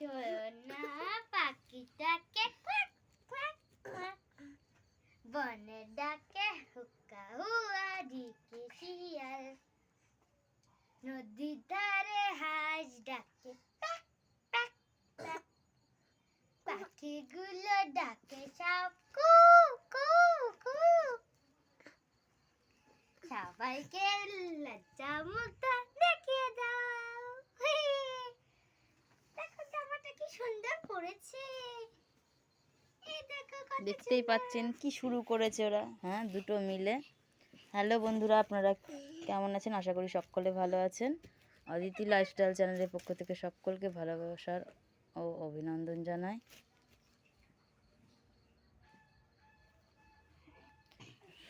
সোনা পাখিটাকে quack quack quack বনে ডাকে হুক্কা হুয়া দিকে শিয়াল। নদীর ধারে হাঁস ডাকে প্যাক প্যাক প্যাক পাখিগুলো ডাকে সব কু কু কু। সবাইকে লজ্জা মুখটা দেখিয়ে দাও হি। দেখো জামাটা কি কত দেখতেই পাচ্ছেন কি শুরু করেছে ওরা। হ্যাঁ দুটো মিলে। হ্যালো বন্ধুরা আপনারা কেমন আছেন? আশা করি সকলে ভালো আছেন। অদিতি লাইফস্টাইল চ্যানেলের পক্ষ থেকে সকলকে ভালোবাসার ও অভিনন্দন জানাই।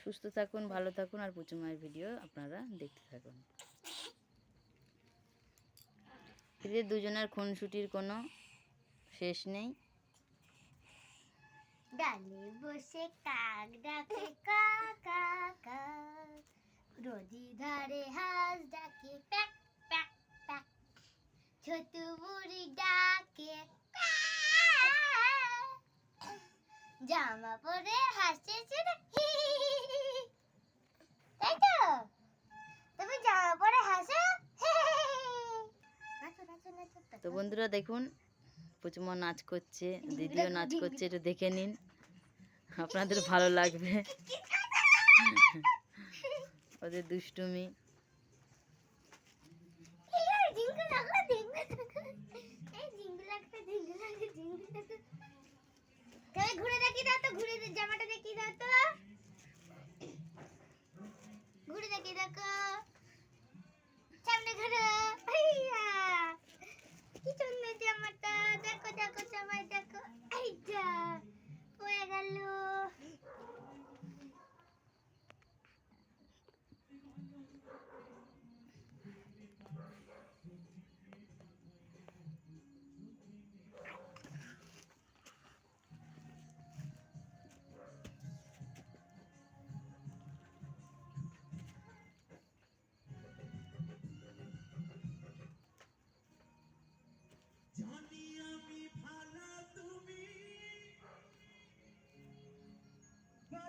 সুস্থ থাকুন ভালো থাকুন আর পুচু মায়ের ভিডিও আপনারা দেখতে থাকুন। এদের দুজনের খুনসুটির কোনো শেষ নেই? ডালে বসে কাক ডাকে কা কা কা নদী ধারে হাঁস ডাকে প্যাক প্যাক প্যাক। ছোট বুড়ি ডাকে। জামা পরে হাসছে তাই তো? তুমি জামা পরে হাসো? তো বন্ধুরা দেখুন পুচুমা নাচ করছে দিদিও নাচ করছে একটু দেখে নিন। আপনাদের ভালো লাগবে। ওদের দুষ্টুমি। ঘুরে দেখি দাও তো ঘুরে জামাটা দেখি দাও তো। ঘুরে দেখি দেখো সামনে ঘুরো। কি こちゃこちゃ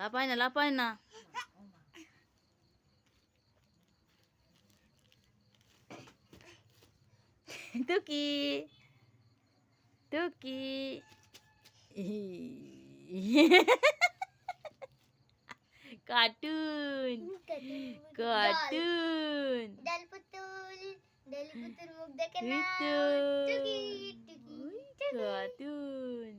লাপায় না লাপায় না টুকি টুকি কার্টুন কার্টুন ডাল পুতুল ডাল পুতুল মুখ দেখে না পুতুল। টুকি টুকি টুকি। কার্টুন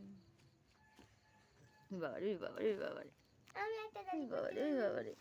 বাবারে বাবারে বাবারে আমি একটা ডাল বাবারে বাবারে